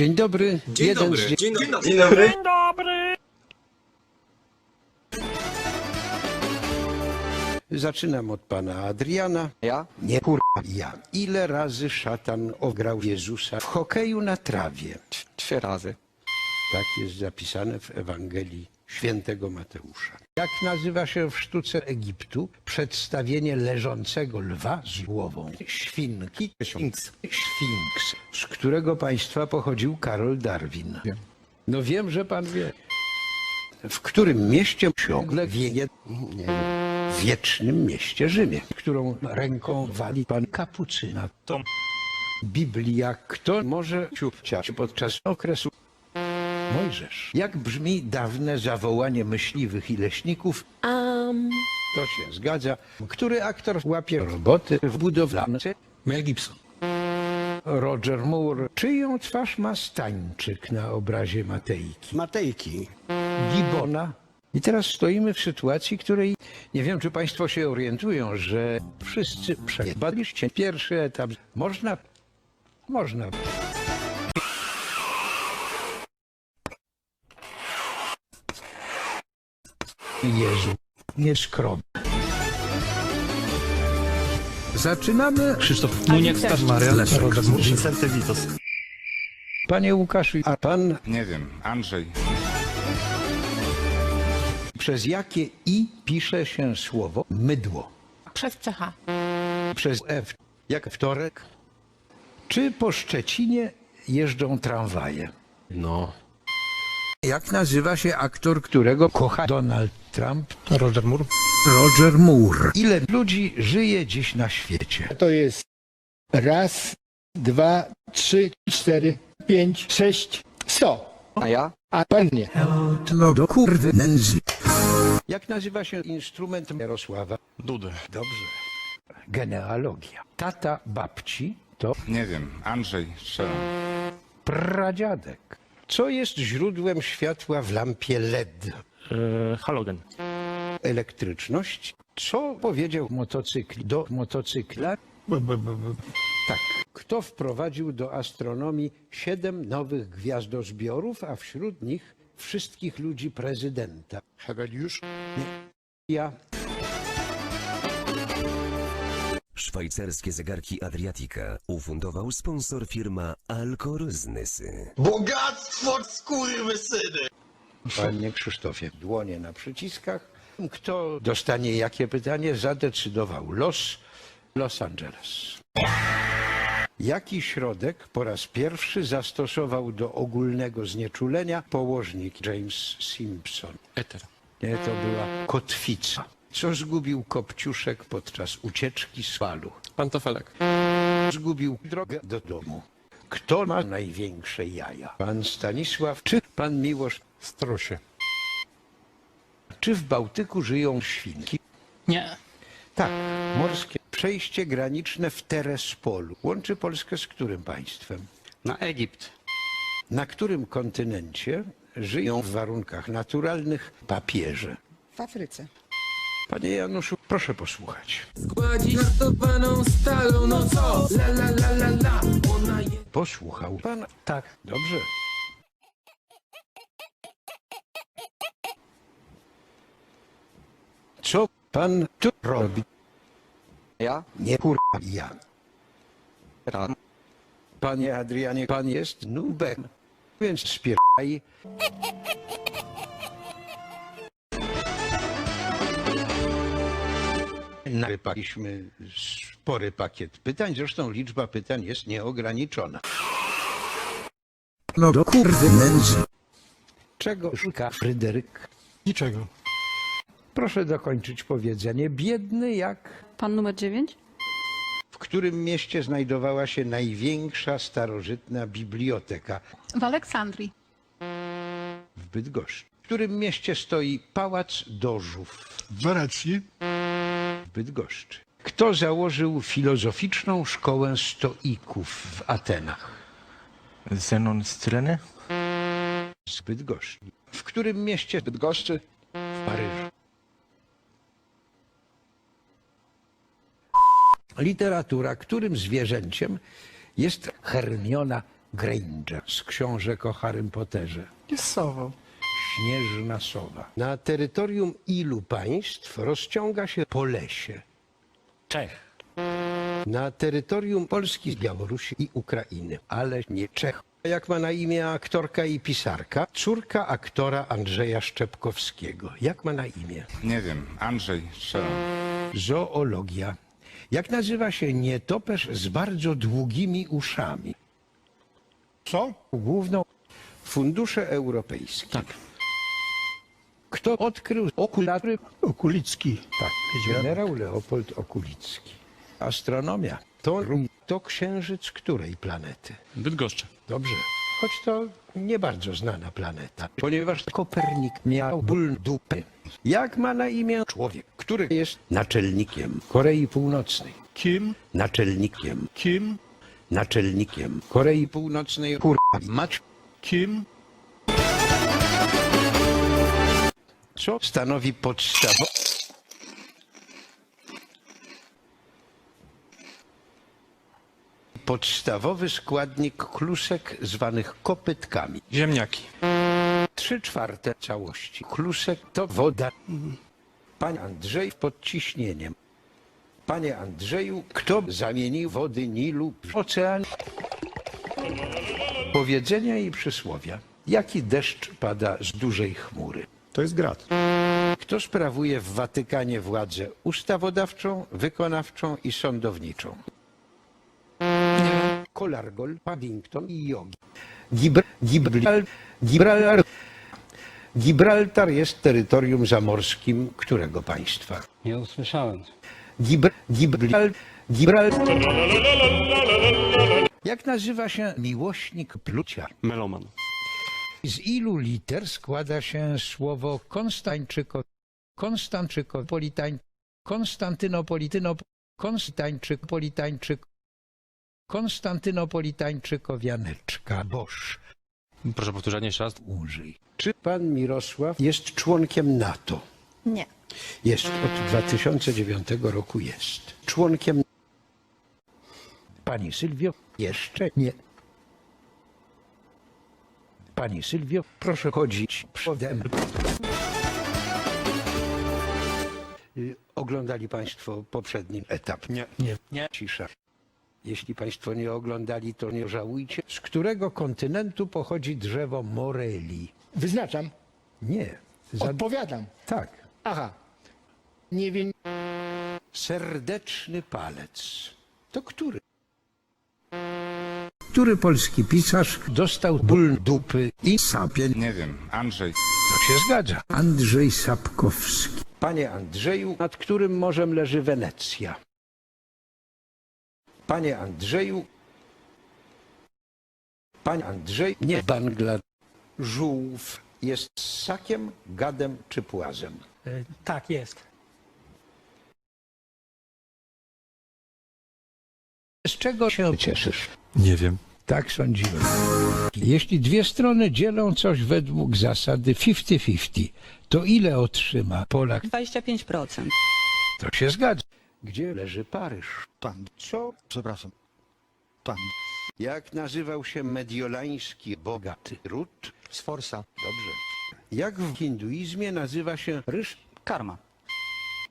Dzień dobry. Dzień Jeden dobry. z Dzień dobry. Dzień dobry. Zaczynam od pana Adriana. Ja? Nie kurwa ja. Ile razy szatan ograł Jezusa w hokeju na trawie? Trzy razy. Tak jest zapisane w Ewangelii świętego Mateusza. Jak nazywa się w sztuce Egiptu przedstawienie leżącego lwa z głową świnki? Sfinks. Sfinks, z którego państwa pochodził Karol Darwin. Wiem. No wiem, że pan wie. W którym mieście ciągle wieje? Nie wiem. Wiecznym mieście Rzymie, którą ręką wali pan kapucyna. To Biblia. Kto może ciupciać podczas okresu Mojżesz. Jak brzmi dawne zawołanie myśliwych i leśników? To się zgadza. Który aktor łapie roboty w budowlance? Mel Gibson. Roger Moore. Czyją twarz ma Stańczyk na obrazie Matejki? Matejki. Gibona. I teraz stoimy w sytuacji, której nie wiem, czy Państwo się orientują, że wszyscy przebadaliście pierwszy etap. Można, można. Jezu, nie skrob. Zaczynamy. Krzysztof Muniek, Staż Maria, Murz. Vicente Vitos. Panie Łukaszu, a pan Nie wiem, Andrzej. przez jakie i pisze się słowo mydło? Przez CH. Przez F, jak wtorek. Czy po Szczecinie jeżdżą tramwaje? No. Jak nazywa się aktor, którego kocha Donald Trump? Roger Moore. Roger Moore. Ile ludzi żyje dziś na świecie? To jest raz, dwa, trzy, cztery, pięć, sześć, sto. A ja? A pan nie. No do kurwy nędzy. Jak nazywa się instrument Jarosława? Dudy. Dobrze. Genealogia. Tata babci to Nie wiem, Andrzej, strzelam. pradziadek. Co jest źródłem światła w lampie LED? E, halogen. Elektryczność. Co powiedział motocykl do motocykla? Tak. Kto wprowadził do astronomii siedem nowych gwiazdozbiorów, a wśród nich wszystkich ludzi prezydenta? Heweliusz? Ja. Szwajcarskie zegarki Adriatica ufundował sponsor firma Alkoryznysy. Bogactwo skurwysyny! Panie Krzysztofie, dłonie na przyciskach. Kto dostanie jakie pytanie, zadecydował los Los Angeles. Jaki środek po raz pierwszy zastosował do ogólnego znieczulenia położnik James Simpson? Eter. Nie, to była kotwica. Co zgubił Kopciuszek podczas ucieczki z falu? Pantofelek. Zgubił drogę do domu. Kto ma największe jaja? Pan Stanisław czy pan Miłosz? Strusie. Czy w Bałtyku żyją świnki? Nie. Tak, morskie przejście graniczne w Terespolu łączy Polskę z którym państwem? Na Egipt. Na którym kontynencie żyją w warunkach naturalnych papieże? W Afryce. Panie Januszu, proszę posłuchać. Posłuchał pan? Tak. Dobrze. Co pan tu robi? Ja? Nie kurwa ja. Panie Adrianie, pan jest nubem, więc spieraj. Narypaliśmy spory pakiet pytań, zresztą liczba pytań jest nieograniczona. No do kurwy nędzy. Czego szuka Fryderyk? Niczego. Proszę dokończyć powiedzenie. Biedny jak... Pan numer dziewięć? W którym mieście znajdowała się największa starożytna biblioteka? W Aleksandrii. w Bydgoszczy. W którym mieście stoi Pałac Dożów W Wenecji. W Bydgoszczy? Kto założył filozoficzną szkołę stoików w Atenach Zenon z Cyreny. z Bydgoszczy? W którym mieście Bydgoszczy? W Paryżu. Literatura, którym zwierzęciem jest Hermiona Granger z książek o Harrym Potterze. Jest sową. Śnieżna sowa. Na terytorium ilu państw rozciąga się Polesie? Czech. Na terytorium Polski, Białorusi i Ukrainy, ale nie Czech. Jak ma na imię aktorka i pisarka? Córka aktora Andrzeja Szczepkowskiego. Jak ma na imię? Nie wiem. Andrzej, strzelam. Zoologia. Jak nazywa się nietoperz z bardzo długimi uszami? Co? Główną fundusze europejskie. Tak. Kto odkrył okulary? Okulicki. Tak, generał Leopold Okulicki. Astronomia. To, to księżyc której planety? Bydgoszczy. Dobrze. Choć to nie bardzo znana planeta, ponieważ Kopernik miał ból dupy. Jak ma na imię człowiek, który jest naczelnikiem Korei Północnej? Kim? Naczelnikiem, Kim? naczelnikiem Korei Północnej. Kurwa, mać. Kim? Co stanowi podstawę? Podstawowy składnik klusek zwanych kopytkami. Ziemniaki. Trzy czwarte całości. Klusek to woda. Panie Andrzej pod ciśnieniem. Panie Andrzeju, kto zamienił wody Nilu w ocean? Powiedzenia i przysłowia. Jaki deszcz pada z dużej chmury? To jest grad. Kto sprawuje w Watykanie władzę ustawodawczą, wykonawczą i sądowniczą? Kolargol, Paddington i Jogi. Gibr Gibral Gibraltar Gibraltar jest terytorium zamorskim którego państwa? Nie usłyszałem. Gibr Gibral Gibral Jak nazywa się miłośnik plucia? Meloman. Z ilu liter składa się słowo Konstańczyko, Konstanczykopolitań, Konstantynopolityno, Konstańczyk, Politańczyk, Konstantynopolitańczykowianeczka, Boż, Proszę powtórzyć jeszcze raz. użyj. Czy pan Mirosław jest członkiem NATO? Nie. Jest, od 2009 roku jest. Członkiem Pani Sylwio, jeszcze nie. Pani Sylwio, proszę chodzić przodem. Y, Oglądali Państwo poprzedni etap? Nie. Nie. Nie. Cisza. Jeśli Państwo nie oglądali, to nie żałujcie. Z którego kontynentu pochodzi drzewo moreli? Wyznaczam. Nie. Za... Odpowiadam. Tak. Aha. Nie wiem. Serdeczny palec. To który? Który polski pisarz dostał ból dupy i sapie? Nie wiem. Andrzej. To się zgadza. Andrzej Sapkowski. Panie Andrzeju, nad którym morzem leży Wenecja? Panie Andrzeju, Panie Andrzej, nie Bangla. Żółw jest ssakiem, gadem czy płazem? Tak jest. Z czego się cieszysz? Nie wiem. Tak sądziłem. Jeśli dwie strony dzielą coś według zasady 50-50, to ile otrzyma Polak? 25%. To się zgadza. Gdzie leży Paryż? Pan. Co? Przepraszam. Pan. Jak nazywał się mediolański bogaty ród? Sforsa. Dobrze. Jak w hinduizmie nazywa się ryż? Karma.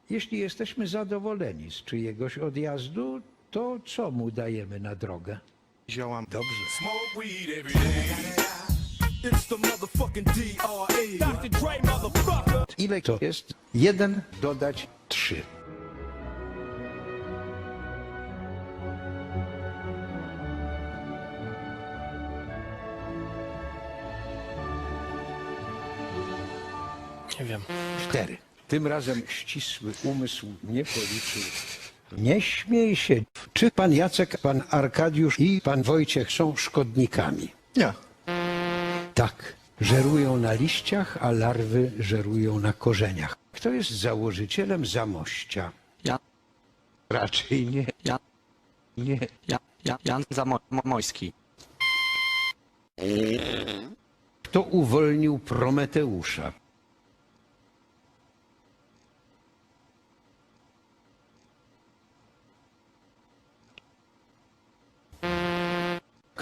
Jeśli jesteśmy zadowoleni z czyjegoś odjazdu, to co mu dajemy na drogę? Ziołam. Dobrze. Ile to jest? Jeden dodać trzy. Nie wiem. Cztery. Tym razem ścisły umysł nie policzył. Nie śmiej się. Czy pan Jacek, pan Arkadiusz i pan Wojciech są szkodnikami? Nie. Tak. Żerują na liściach, a larwy żerują na korzeniach. Kto jest założycielem Zamościa? Ja, Raczej nie. ja, Nie. ja, ja, Jan Zamojski. Kto uwolnił Prometeusza?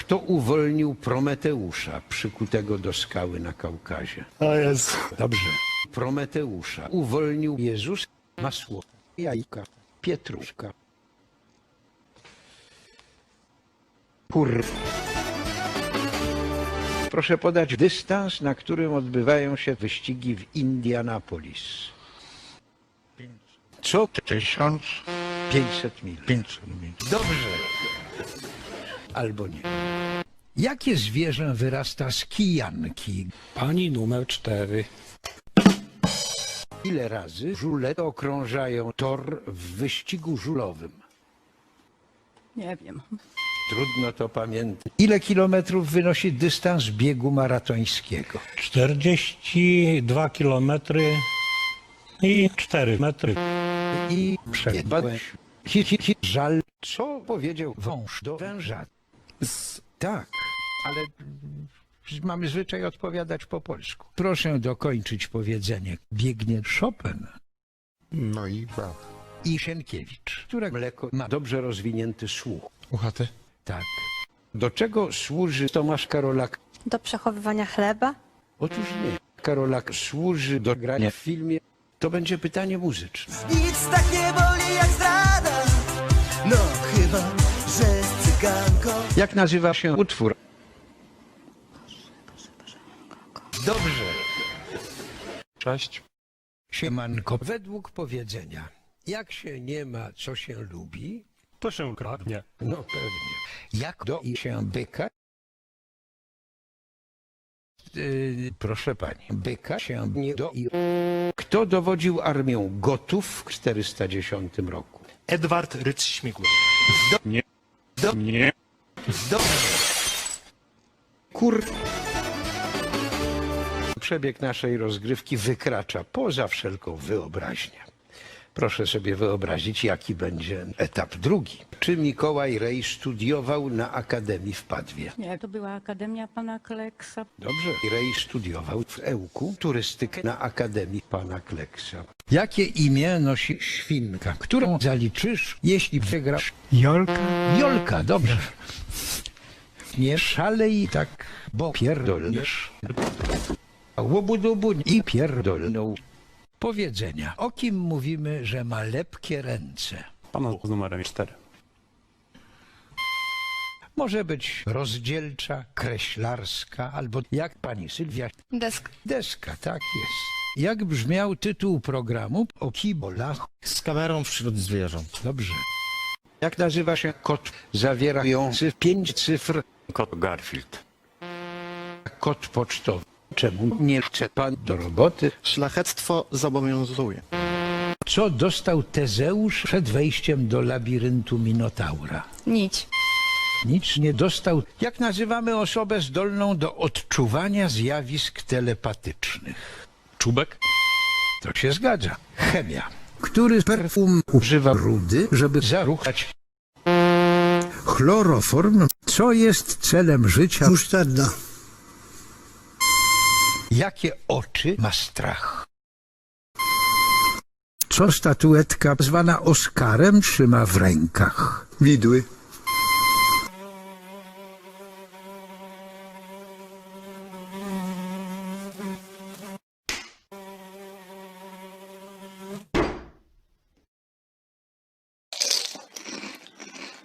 Kto uwolnił Prometeusza, przykutego do skały na Kaukazie? O Jezu. Dobrze. Prometeusza uwolnił Jezus, masło, jajka, pietruszka. Kur... Proszę podać dystans, na którym odbywają się wyścigi w Indianapolis. Co? 1000. 500 mil. 500 mil. Dobrze. Albo nie. Jakie zwierzę wyrasta z kijanki? Pani numer cztery. Ile razy żule okrążają tor w wyścigu żulowym? Nie wiem. Trudno to pamiętać. Ile kilometrów wynosi dystans biegu maratońskiego? 42 kilometry i 4 metry. I przebyłeś. Hi, hi, hi. Żal. Co powiedział wąż do węża? Tak, ale mm, mamy zwyczaj odpowiadać po polsku. Proszę dokończyć powiedzenie. Biegnie Chopin No i wow. i Sienkiewicz, które mleko ma dobrze rozwinięty słuch. Uchaty? Tak. Do czego służy Tomasz Karolak? Do przechowywania chleba? Otóż nie. Karolak służy do grania w filmie. To będzie pytanie muzyczne. Nic tak nie boli jak zdrada No chyba, że z cyganką Jak nazywa się utwór? Dobrze. Cześć. Siemanko. Według powiedzenia, jak się nie ma, co się lubi, To się kradnie. no pewnie. Jak doi się byka? Yy, proszę pani, byka się nie doi. Kto dowodził armią Gotów w 410 roku? Edward Ryc Śmigły. Nie. Nie. Kur... Przebieg naszej rozgrywki wykracza poza wszelką wyobraźnię. Proszę sobie wyobrazić, jaki będzie etap drugi. Czy Mikołaj Rej studiował na Akademii w Padwie? Nie, to była Akademia Pana Kleksa. Dobrze. Rej studiował w Ełku turystykę na Akademii Pana Kleksa. Jakie imię nosi świnka, którą zaliczysz, jeśli przegrasz? Jolka? Jolka, dobrze. Nie szalej tak, bo pierdolniesz. I pierdolną. Powiedzenia. O kim mówimy, że ma lepkie ręce? Pana z numerem 4. Może być rozdzielcza, kreślarska, albo jak pani Sylwia. Desk. Deska, tak jest. Jak brzmiał tytuł programu o kibolach? Z kamerą wśród zwierząt. Dobrze. Jak nazywa się kot zawierający pięć cyfr Kot Garfield. kod pocztowy? Czemu nie chce pan do roboty? Szlachectwo zobowiązuje. Co dostał Tezeusz przed wejściem do labiryntu Minotaura? Nić. Nic nie dostał. Jak nazywamy osobę zdolną do odczuwania zjawisk telepatycznych? Czubek? To się zgadza. Chemia. Który perfum używa rudy, żeby zaruchać chloroform? Co jest celem życia? Musztarda Jakie oczy ma strach? Co statuetka zwana Oskarem trzyma w rękach? Widły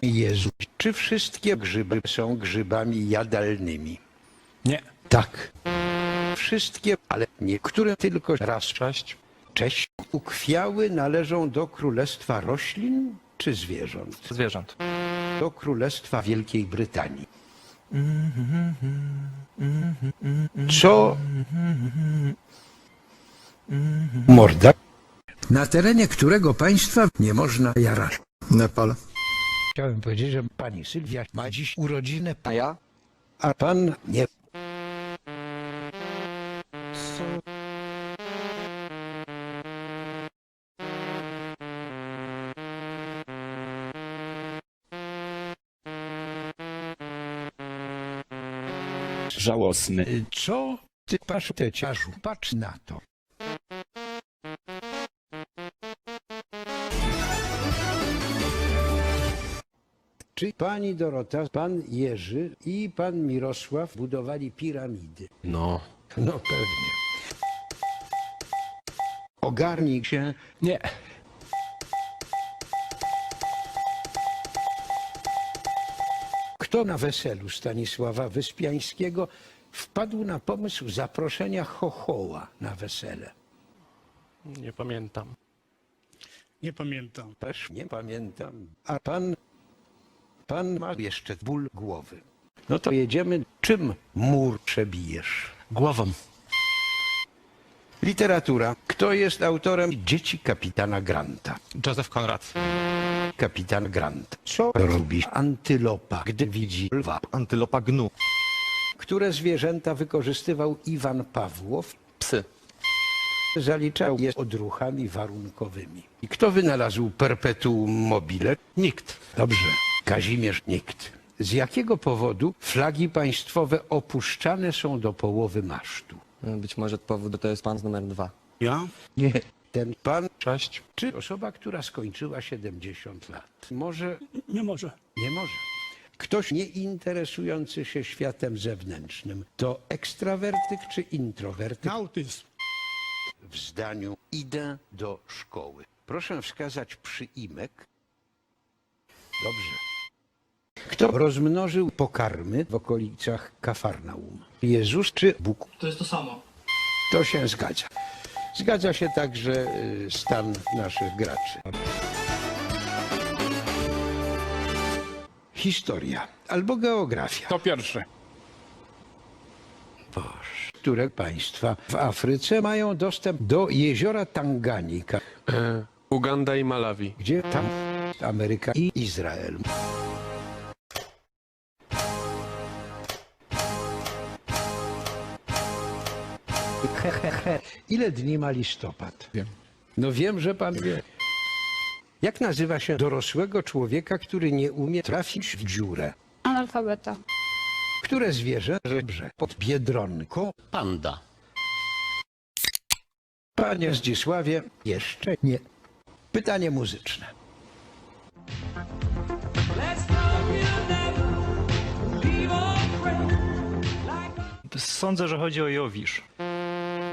Jezu, czy wszystkie grzyby są grzybami jadalnymi? Nie. Tak. Wszystkie, ale niektóre tylko raz. Cześć. Cześć. Ukwiały należą do królestwa roślin czy zwierząt? Zwierząt. Do królestwa Wielkiej Brytanii. Co? Morda? Na terenie którego państwa nie można jarać? Nepal. Chciałem powiedzieć, że pani Sylwia ma dziś urodziny, A ja? a pan nie. Żałosny. Y, Co ty paszteciarzu? Patrz na to. Czy Czy pani Dorota, pan Jerzy i pan Mirosław budowali piramidy? No. No pewnie. Ogarnij się. Nie. Kto na weselu Stanisława Wyspiańskiego wpadł na pomysł zaproszenia chochoła na wesele? Nie pamiętam. Nie pamiętam. Też nie pamiętam. A pan, pan ma jeszcze ból głowy. No to jedziemy. Czym mur przebijesz? Głową. Literatura. Kto jest autorem Dzieci kapitana Granta? Joseph Conrad. Kapitan Grant. Co robi antylopa, gdy widzi lwa? Antylopa gnu. Które zwierzęta wykorzystywał Iwan Pawłow? Psy. Zaliczał je odruchami warunkowymi. I kto wynalazł perpetuum mobile? Nikt. Dobrze. Kazimierz Nikt. Z jakiego powodu flagi państwowe opuszczane są do połowy masztu? Być może powód to jest pan z numer dwa. Ja? Nie. Ten pan Sześć. czy osoba, która skończyła 70 lat? Może Nie może. Nie może. Ktoś nie interesujący się światem zewnętrznym to ekstrawertyk czy introwertyk? Autyzm. W zdaniu idę do szkoły. Proszę wskazać przyimek. Dobrze. Kto rozmnożył pokarmy w okolicach Kafarnaum? Jezus czy Bóg? To jest to samo. To się zgadza. Zgadza się także y, stan naszych graczy. Historia albo geografia. To pierwsze. Boże. Które państwa w Afryce mają dostęp do jeziora Tanganika, Uganda i Malawi. gdzie tam Ameryka i Izrael. Ile dni ma listopad? Wiem. No wiem, że pan wie. Jak nazywa się dorosłego człowieka, który nie umie trafić w dziurę? Analfabeta. Które zwierzę żebrze pod biedronką? Panda. Panie Zdzisławie, jeszcze nie. Pytanie muzyczne. Sądzę, że chodzi o Jowisz.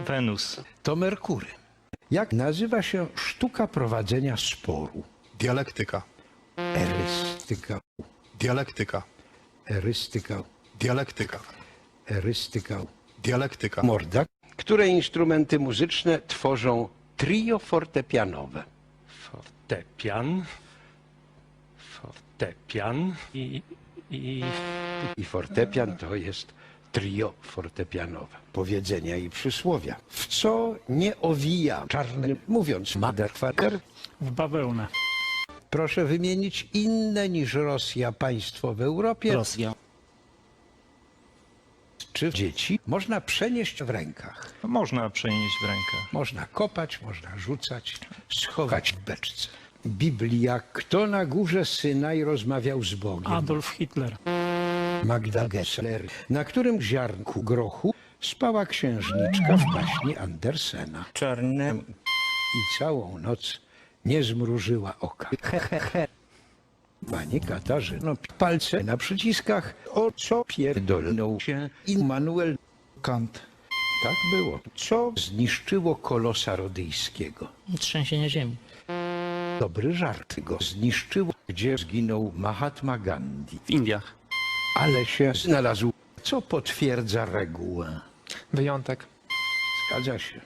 Wenus. To Merkury. Jak nazywa się sztuka prowadzenia sporu? Dialektyka. Erystyka, Dialektyka. erystyka, Dialektyka. erystyka. Dialektyka. Morda. Które instrumenty muzyczne tworzą trio fortepianowe? Fortepian. Fortepian. I... i... I fortepian to jest trio fortepianowe. Powiedzenia i przysłowia. W co nie owija czarny, mówiąc motherfucker? W bawełnę. Proszę wymienić inne niż Rosja państwo w Europie. Rosja. Czy dzieci można przenieść w rękach? Można przenieść w rękę. Można kopać, można rzucać, schować w beczce. Biblia. Kto na górze Synaj rozmawiał z Bogiem? Adolf Hitler. Magda Gessler. Na którym ziarnku grochu spała księżniczka w baśni Andersena. Czarne. I całą noc nie zmrużyła oka. Pani Katarzyno, palce na przyciskach, o co pierdolnął się Immanuel Kant. Tak było. Co zniszczyło kolosa rodyjskiego? Trzęsienie ziemi. Dobry żart go zniszczyło, gdzie zginął Mahatma Gandhi. W Indiach. Ale się znalazł, co potwierdza regułę. Wyjątek. Zgadza się.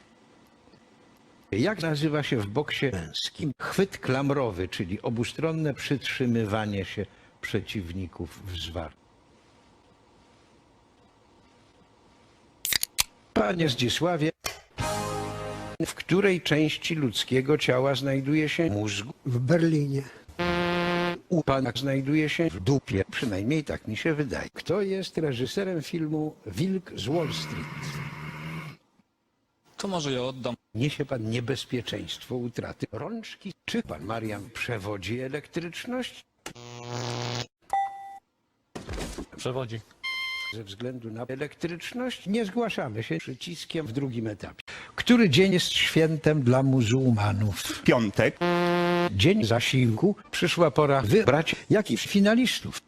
Jak nazywa się w boksie męskim chwyt klamrowy, czyli obustronne przytrzymywanie się przeciwników w zwar? Panie Zdzisławie, w której części ludzkiego ciała znajduje się mózg? W Berlinie. U pana znajduje się w dupie, przynajmniej tak mi się wydaje. Kto jest reżyserem filmu Wilk z Wall Street? To może ja oddam. Niesie pan niebezpieczeństwo utraty rączki. Czy pan Marian przewodzi elektryczność? Przewodzi. Ze względu na elektryczność nie zgłaszamy się przyciskiem w drugim etapie. Który dzień jest świętem dla muzułmanów? Piątek. Dzień zasiłku, przyszła pora wybrać jakich finalistów.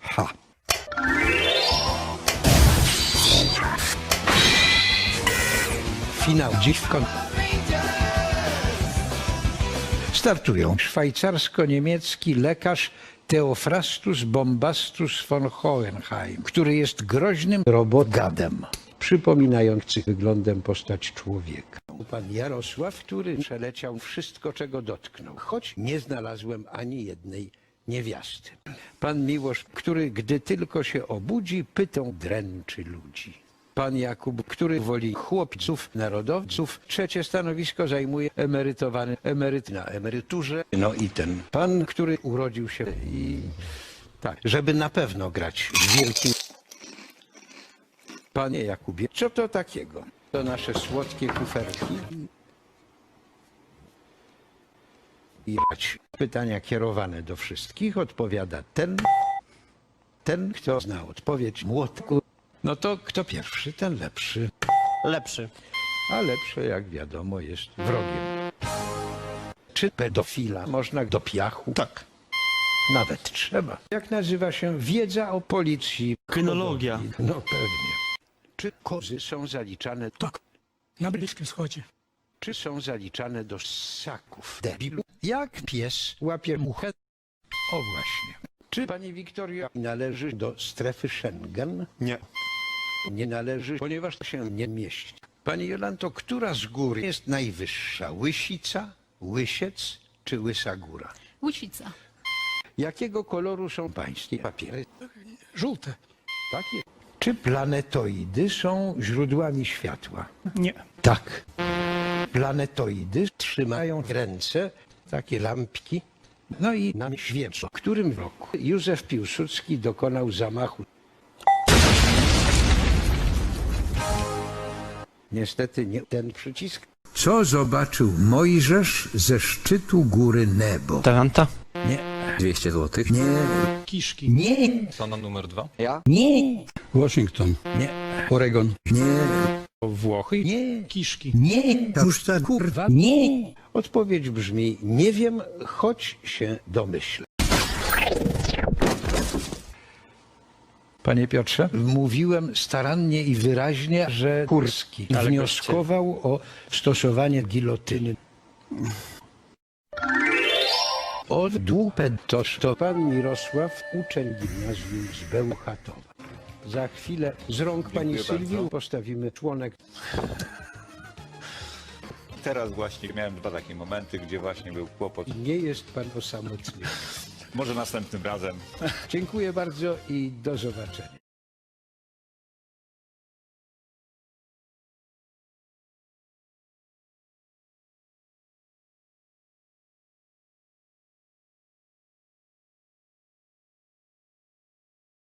Ha. Finał dziś. Startują szwajcarsko-niemiecki lekarz Theophrastus Bombastus von Hohenheim, który jest groźnym robogadem, przypominający wyglądem postać człowieka. Pan Jarosław, który przeleciał wszystko, czego dotknął, choć nie znalazłem ani jednej niewiasty. Pan Miłosz, który gdy tylko się obudzi, pytą dręczy ludzi. Pan Jakub, który woli chłopców, narodowców. Trzecie stanowisko zajmuje emerytowany emeryt na emeryturze. No i ten pan, który urodził się i tak, żeby na pewno grać w wielkim. Panie Jakubie, co to takiego? To nasze słodkie kuferki. I pytania kierowane do wszystkich odpowiada ten, ten, kto zna odpowiedź młotku. No to kto pierwszy, ten lepszy. Lepszy. A lepsze, jak wiadomo, jest wrogiem. Czy pedofila można do piachu? Tak. Nawet trzeba. Jak nazywa się wiedza o policji? Kynologia. No pewnie. Czy kozy są zaliczane? Tak. Na Bliskim Wschodzie. Czy są zaliczane do ssaków? Debilu. Jak pies łapie muchę? O właśnie. Czy pani Wiktoria należy do strefy Schengen? Nie. Nie należy, ponieważ to się nie mieści. Pani Jolanto, która z gór jest najwyższa? Łysica, Łysiec czy Łysa Góra? Łysica. Jakiego koloru są pańskie papiery? Żółte. Takie. Czy planetoidy są źródłami światła? Nie. Tak. Planetoidy trzymają w ręce takie lampki. No i nam świecą. W którym roku Józef Piłsudski dokonał zamachu? Niestety nie ten przycisk. Co zobaczył Mojżesz ze szczytu góry Nebo? Taranta? Nie. 200 zł. Nie. Kiszki. Nie. Sona numer dwa. Nie. Washington. Nie. Oregon. Nie. Włochy. Nie. Kiszki. Nie. Ta kurwa. Nie. Odpowiedź brzmi nie wiem, choć się domyślę. Panie Piotrze, mówiłem starannie i wyraźnie, że Kurski wnioskował o stosowanie gilotyny. Od dupę toż to pan Mirosław, uczeń gimnazjum z Bełchatowa. Za chwilę z rąk pani Sylwii postawimy członek Teraz właśnie miałem dwa takie momenty, gdzie właśnie był kłopot. Nie jest pan osamotniony. Może następnym razem. Dziękuję bardzo i do zobaczenia.